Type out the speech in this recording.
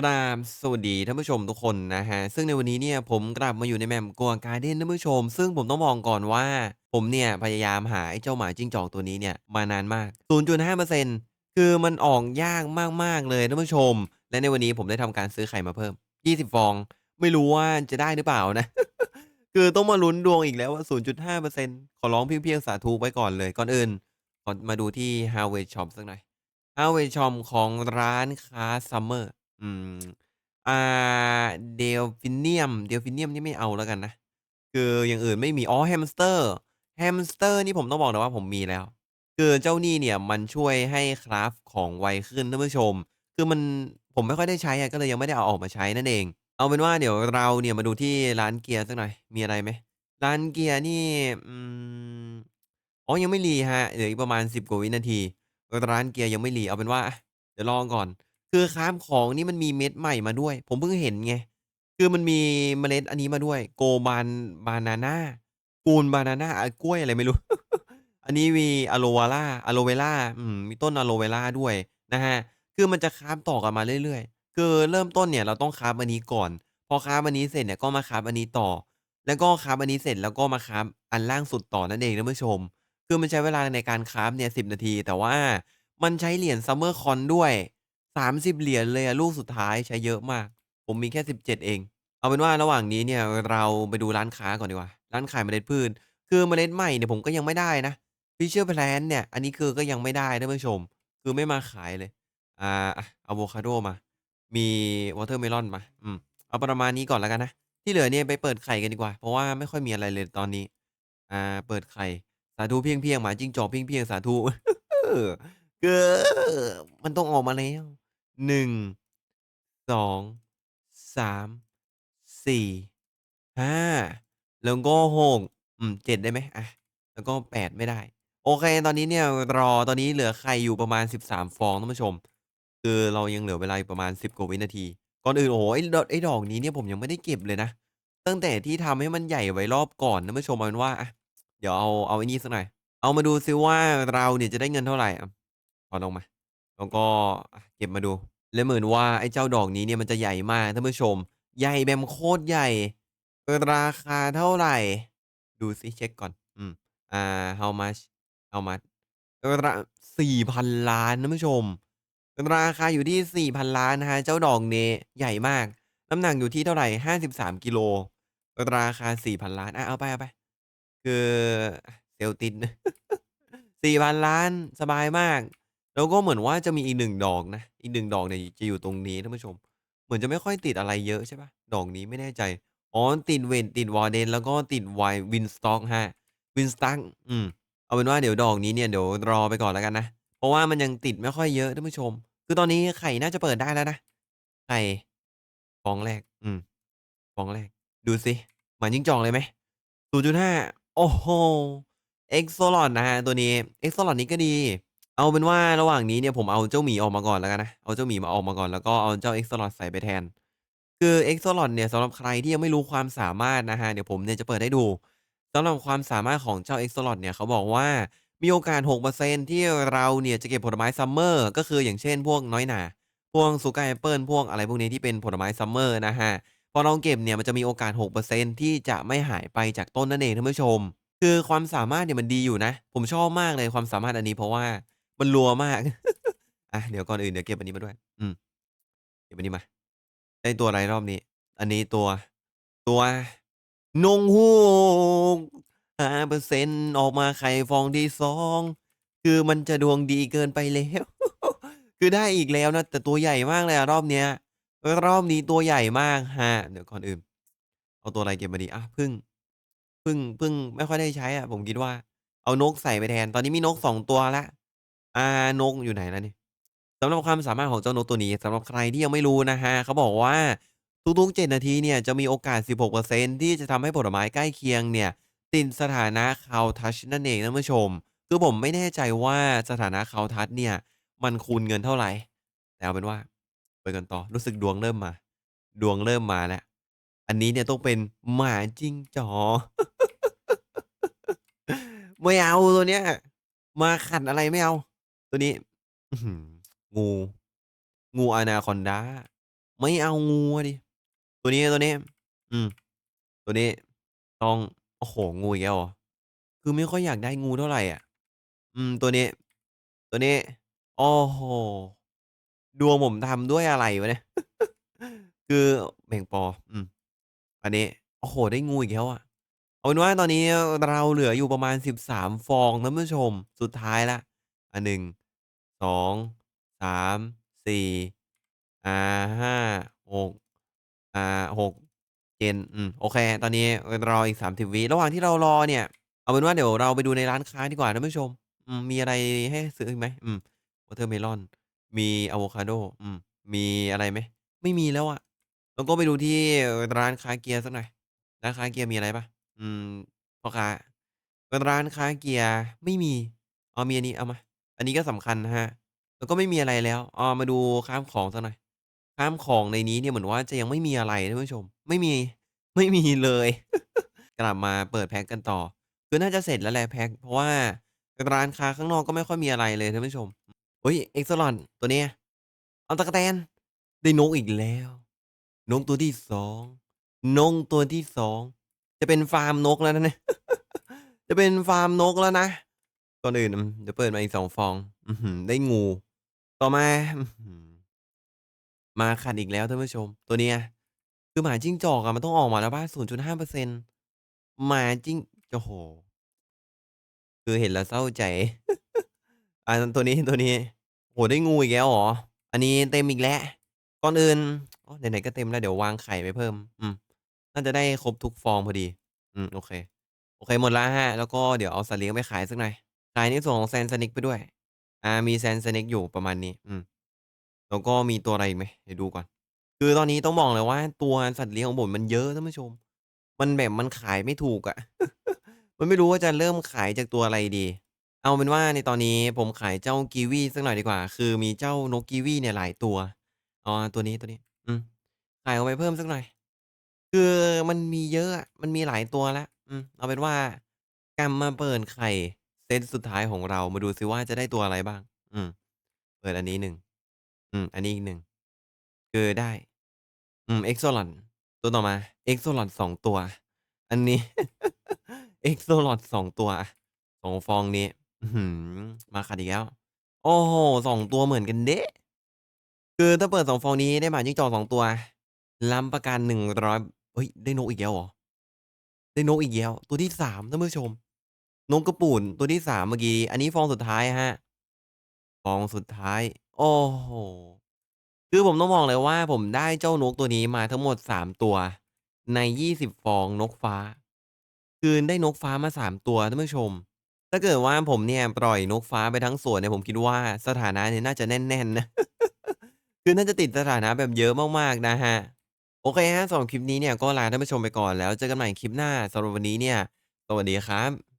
กราบสวัสดีท่านผู้ชมทุกคนนะฮะ ซึ่งในวันนี้เนี่ยผมกลับมาอยู่ในแมปกัวการ์เด้นท่านผู้ชม ซึ่งผมต้องบอกก่อนว่า ผมเนี่ยพยายามหาไอ้เจ้าหมาจิ้งจอกตัวนี้เนี่ยมานานมาก 0.5%คือมันออกยากมากๆเลยท่านผู้ชม และในวันนี้ผมได้ทำการซื้อไข่มาเพิ่ม 20 ฟอง ไม่รู้ว่าจะได้หรือเปล่านะ คือต้องมาลุ้นดวงอีกแล้วว่า 0.5%ขอร้องเพียงๆสาธุไว้ก่อนเลยก่อนอื่นขอมาดูที่ Harvest Shop สักหน่อย Harvest Shop ของร้านค้า Summer อืม อ่า Delphinium Delphinium นี่ไม่เอาแล้วกันนะ คืออย่างอื่นไม่มี อ๋อ แฮมสเตอร์ แฮมสเตอร์นี่ผมต้องบอกเลยว่าผมมีแล้ว คือเจ้านี่เนี่ยมันช่วยให้คราฟของไวขึ้นท่านผู้ชม คือมัน ผมไม่ค่อยได้ใช้อะก็เลยยังไม่ได้เอาออกมาใช้นั่นเอง เอาเป็นว่าเดี๋ยวเราเนี่ยมาดูที่ร้านเกียร์สักหน่อย มีอะไรไหม ร้านเกียร์นี่ อืม อ๋อ ยังไม่รีครับเหลืออีกประมาณ 10 กว่าวินาที ร้านเกียร์ยังไม่รีเอาเป็นว่า เดี๋ยวรองก่อน คือคราฟของนี่มันมีเม็ดใหม่มาด้วย ผมเพิ่งเห็นไง คือมันมีเมล็ดอันนี้มาด้วย โกบานบานาน่ากูนบานาน่าอกล้วยอะไรไม่รู้ อันนี้มีอะโลวาราอะโลเวราอืมมีต้นอะโลเวราด้วยนะครับคือมันจะคราฟต่อกันมาเรื่อยๆ คือเริ่มต้นเนี่ยเราต้องคราฟอันนี้ก่อน พอคราฟอันนี้เสร็จเนี่ยก็มาคราฟอันนี้ต่อ แล้วก็คราฟอันนี้เสร็จแล้วก็มาคราฟอันล่างสุดต่อนั่นเองท่านผู้ชม คือมันใช้เวลาในการคราฟเนี่ย10นาที แต่ว่ามันใช้เหรียญ Summer Coin ด้วย 30 เหรียญเลยอะลูกสุดท้ายใช้เยอะมาก ผมมีแค่ 17 เอง เอาเป็นว่าระหว่างนี้เนี่ยเราไปดูร้านค้าก่อนดีกว่า ร้านขายเมล็ดพืช คือเมล็ดใหม่เนี่ยผมก็ยังไม่ได้นะ Fisher Plant เนี่ย อันนี้คือก็ยังไม่ได้ท่านผู้ชม คือไม่มาขายเลย อ่าอะโวคาโดมา มีวอเตอร์เมลอนมา อืม เอาประมาณนี้ก่อนแล้วกันนะ ที่เหลือเนี่ยไปเปิดไข่กันดีกว่า เพราะว่าไม่ค่อยมีอะไรเลยตอนนี้ อ่า เปิดไข่ สาธุเพียงๆหมาจิ้งจอกเพียงๆสาธุเก้อมันต้องออกมาแล้ว 1 2 3 4 5แล้วก็6อืม7ได้ไหมอะ แล้วก็8ไม่ได้ โอเค ตอนนี้เนี่ยรอตอนนี้เหลือไข่อยู่ประมาณ13ฟองท่านผู้ชม คือเรายังเหลือเวลาประมาณ10กว่าวินาที ก่อนอื่นโอ้โฮไอ้ดไอ้ดอกนี้เนี่ยผมยังไม่ได้เก็บเลยนะ ตั้งแต่ที่ทำให้มันใหญ่ไว้รอบก่อนท่านผู้ชมเอาเป็นว่าอะเดี๋ยวเอาเอาไอ้นี่สักหน่อย เอามาดูซิว่าเราเนี่ยจะได้เงินเท่าไหร่อะถอนออกมา แล้วก็เก็บมาดู แล้วเหมือนว่าไอ้เจ้าดอกนี้เนี่ยมันจะใหญ่มากท่านผู้ชม ใหญ่แบบโคตรใหญ่ ราคาเท่าไหร่ ดูซิเช็กก่อน อืม อ่า how much how much รา4,000ล้านท่านผู้ชม ราคาอยู่ที่4,000ล้านนะครับเจ้าดอกนี้ใหญ่มาก น้ำหนักอยู่ที่เท่าไหร53กิโล ราคา4,000ล้าน อะ เอาไปๆคือเซลล์ติด4,000ล้านสบายมาก แล้วก็เหมือนว่าจะมีอีก 1 ดอกนะ อีก 1 ดอกเนี่ยจะอยู่ตรงนี้ท่านผู้ชม เหมือนจะไม่ค่อยติดอะไรเยอะใช่เปล่า ดอกนี้ไม่แน่ใจ อ๋อ ติด Vent ติด Warden แล้วก็ติด Wi Winstock ครับ Winstock อืม เอาเป็นว่าเดี๋ยวดอกนี้เนี่ย เดี๋ยวรอไปก่อนแล้วกันนะ เพราะว่ามันยังติดไม่ค่อยเยอะท่านผู้ชม คือตอนนี้ไข่น่าจะเปิดได้แล้วนะ ไข่ ฟองแรก อืม ฟองแรก ดูสิ หมาจิ้งจอกเลยไหม 0.5 โอ้โฮ Exolot นะครับตัวนี้ Exolot นี้ก็ดี เอาเป็นว่าระหว่างนี้เนี่ยผมเอาเจ้าหมีออกมาก่อนแล้วกันนะ เอาเจ้าหมีมาออกมาก่อนแล้วก็เอาเจ้า Exolot ใส่ไปแทน คือ Exolot เนี่ยสำหรับใครที่ยังไม่รู้ความสามารถนะครับเดี๋ยวผมเนี่ยจะเปิดให้ดูสำหรับความสามารถของเจ้า Exolot เนี่ยเขาบอกว่ามีโอกาส 6%ที่เราเนี่ยจะเก็บผลไม้ Summer ก็คืออย่างเช่นพวกน้อยหนาพวก Sugar Apple พวกอะไรพวกนี้ที่เป็นผลไม้ Summer นะครับพอเราเก็บเนี่ยมันจะมีโอกาส 6%ที่จะไม่หายไปจากต้นนั่นเองท่านผู้ชม คือความสามารถเนี่ยมันดีอยู่นะ ผมชอบมากเลยความสามารถอันนี้เพราะว่า มันรัวมาก อะเดี๋ยวก่อนอื่นเดี๋ยวเก็บอันนี้มาด้วย อืม เก็บอันนี้มา ได้ตัวอะไรรอบนี้ อันนี้ตัว ตัวนกฮูก5%อร์เซ็นออกมาไข่ฟองที่2คือมันจะดวงดีเกินไปแล้ว คือได้อีกแล้วนะ แต่ตัวใหญ่มากเลยอะรอบเนี้ย รอบนี้ตัวใหญ่มากครับเดี๋ยวก่อนอื่น เอาตัวอะไรเก็บมาดี อะผึ้งผึ้งผึ้งไม่ค่อยได้ใช้อะผมคิดว่า เอานกใส่ไปแทน ตอนนี้มีนก2ตัวล้ว อ่านกอยู่ไหนแล้วนี่สำหรับความสามารถของเจ้านกตัวนี้ สำหรับใครที่ยังไม่รู้นะครับ เขาบอกว่าทุก ๆ 7 นาทีเนี่ย จะมีโอกาส 16%ที่จะทำให้ผลไม้ใกล้เคียงเนี่ย ติดสถานะ Cow Touch นั่นเองท่านผู้ชม คือผมไม่แน่ใจว่าสถานะ Cow Touch เนี่ย มันคูณเงินเท่าไร แต่เอาเป็นว่า ไปกันต่อ รู้สึกดวงเริ่มมา ดวงเริ่มมาแล้ว อันนี้เนี่ยต้องเป็นหมาจิ้งจอกไม่เอาตัวเนี้ย มาขัดอะไรไม่เอา ตัวนี้ อื้อฮืองู งู Anaconda ไม่เอางูอะดิ ตัวนี้ตัวนี้ อืม ตัวนี้ ต้อง โอ้โฮงูอีกแล้วเหรอ?คือไม่ค่อยอยากได้งูเท่าไหรอะอืม ตัวนี้ ตัวนี้ โอ้โฮดวงผมทำด้วยอะไรวะเนี่ย คือแมงปอ อืม อันนี้ โอ้โฮได้งูอีกแล้วอะ เอาเป็นว่าตอนนี้เราเหลืออยู่ประมาณ 13 ฟองท่านผู้ชม สุดท้ายแล้วอา1 2 3 4อ่า5 6อ่า6 7อืมโอเค ตอนนี้รออีก30วิระหว่างที่เรารอเนี่ย เอาเป็นว่าเดี๋ยวเราไปดูในร้านค้าดีกว่าท่านผู้ชมอืมมีอะไรให้ซื้อไหม?อืมวอเตอร์เมลอน มีอะโวคาโดอืมมีอะไรไหม?ไม่มีแล้วอะเราก็ไปดูที่ร้านค้าเกียร์สักหน่อยร้านค้าเกียร์มีอะไรปล่า?อืมพ่อค้าร้านค้าเกียร์ไม่มีเอ๋อมีอันนี้เอามา อันนี้ก็สำคัญนะครับ แล้วก็ไม่มีอะไรแล้วอ่ามาดูคราฟของสักหน่อยคราฟของในนี้เนี่ยเหมือนว่าจะยังไม่มีอะไรท่านผู้ชม ไม่มี ไม่มีเลย กลับมาเปิดแพ็กกันต่อ คือน่าจะเสร็จแล้วแหละแพ็ก เพราะว่าร้านค้าข้างนอกก็ไม่ค่อยมีอะไรเลยท่านผู้ชม อุ๊ย Excellent ตัวเนี้ยเอาตั๊กแตน ได้นกอีกแล้ว นกตัวที่ 2 นกตัวที่ 2 จะเป็นฟาร์มนกแล้วนะเนี่ย จะเป็นฟาร์มนกแล้วนะ ก่อนอื่น อืม เดี๋ยวเปิดมาอีก 2 ฟอง อื้อฮือ ได้งู ต่อมา อื้อฮือมาขัดอีกแล้วท่านผู้ชม ตัวเนี้ย คือหมาจิ้งจอกอะมันต้องออกมาแล้วเปล่า 0.5%หมาจิ้ง โอ้โฮ คือเห็นแล้วเศร้าใจ อ่า ตัวนี้ ตัวนี้ โอ้โฮ ได้งูอีกแล้วเหรอ?อันนี้เต็มอีกแล้ว ก่อนอื่นโอ้ไหน ๆ ก็เต็มแล้ว เดี๋ยววางไข่ไปเพิ่ม อืม น่าจะได้ครบทุกฟองพอดี อืม โอเค โอเค หมดแล้วครับ แล้วก็เดี๋ยวเอาสัตว์เลี้ยงไปขายสักหน่อย ขายในส่วนของ Sand Snake ไปด้วย อ่า มี Sand Snake อยู่ประมาณนี้ อืม แล้วก็มีตัวอะไรอีกไหม?เดี๋ยวดูก่อน คือตอนนี้ต้องบอกเลยว่า ตัวสัตว์เลี้ยงของผมมันเยอะท่านผู้ชม มันแบบมันขายไม่ถูกอะ มันไม่รู้ว่าจะเริ่มขายจากตัวอะไรดี เอาเป็นว่าในตอนนี้ผมขายเจ้ากีวีสักหน่อยดีกว่า คือมีเจ้านกกีวีเนี่ยหลายตัว อ๋อ ตัวนี้ตัวนี้ อืม ขายออกไปเพิ่มสักหน่อย คือมันมีเยอะอะมันมีหลายตัวแล้ว อืม เอาเป็นว่ากลับมาเปิดไข่ เซตสุดท้ายของเรา มาดูซิว่าจะได้ตัวอะไรบ้าง อืม เปิดอันนี้1อืม อันนี้อีก1คือได้ อืม Excellent ตัวต่อมา Excellent 2ตัว อันนี้ Excellent 2ตัว2ฟองนี้อื้อฮือมาขัดอีกแล้ว โอ้โฮ2ตัวเหมือนกันเด๊ะคือถ้าเปิด2ฟองนี้ได้หมาจิ้งจอก2ตัวรับประกัน100เฮ้ย ได้นกอีกแล้วเหรอ?ได้นกอีกแล้ว ตัวที่3ท่านผู้ชม นกกระปุ่นตัวที่3เมื่อกี้ อันนี้ฟองสุดท้ายครับฟองสุดท้าย โอ้โฮคือผมต้องบอกเลยว่า ผมได้เจ้านกตัวนี้มาทั้งหมด3ตัว ใน20ฟองนกฟ้า คือได้นกฟ้ามา3ตัวท่านผู้ชม ถ้าเกิดว่าผมเนี่ยปล่อยนกฟ้าไปทั้งสวนเนี่ยผมคิดว่าสถานะเนี่ยน่าจะแน่นๆนะ คือน่าจะติดสถานะแบบเยอะมากๆนะครับโอเคครับสำหรับคลิปนี้เนี่ยก็ลาท่านผู้ชมไปก่อนแล้วเจอกันใหม่คลิปหน้าสำหรับวันนี้เนี่ย สวัสดีครับ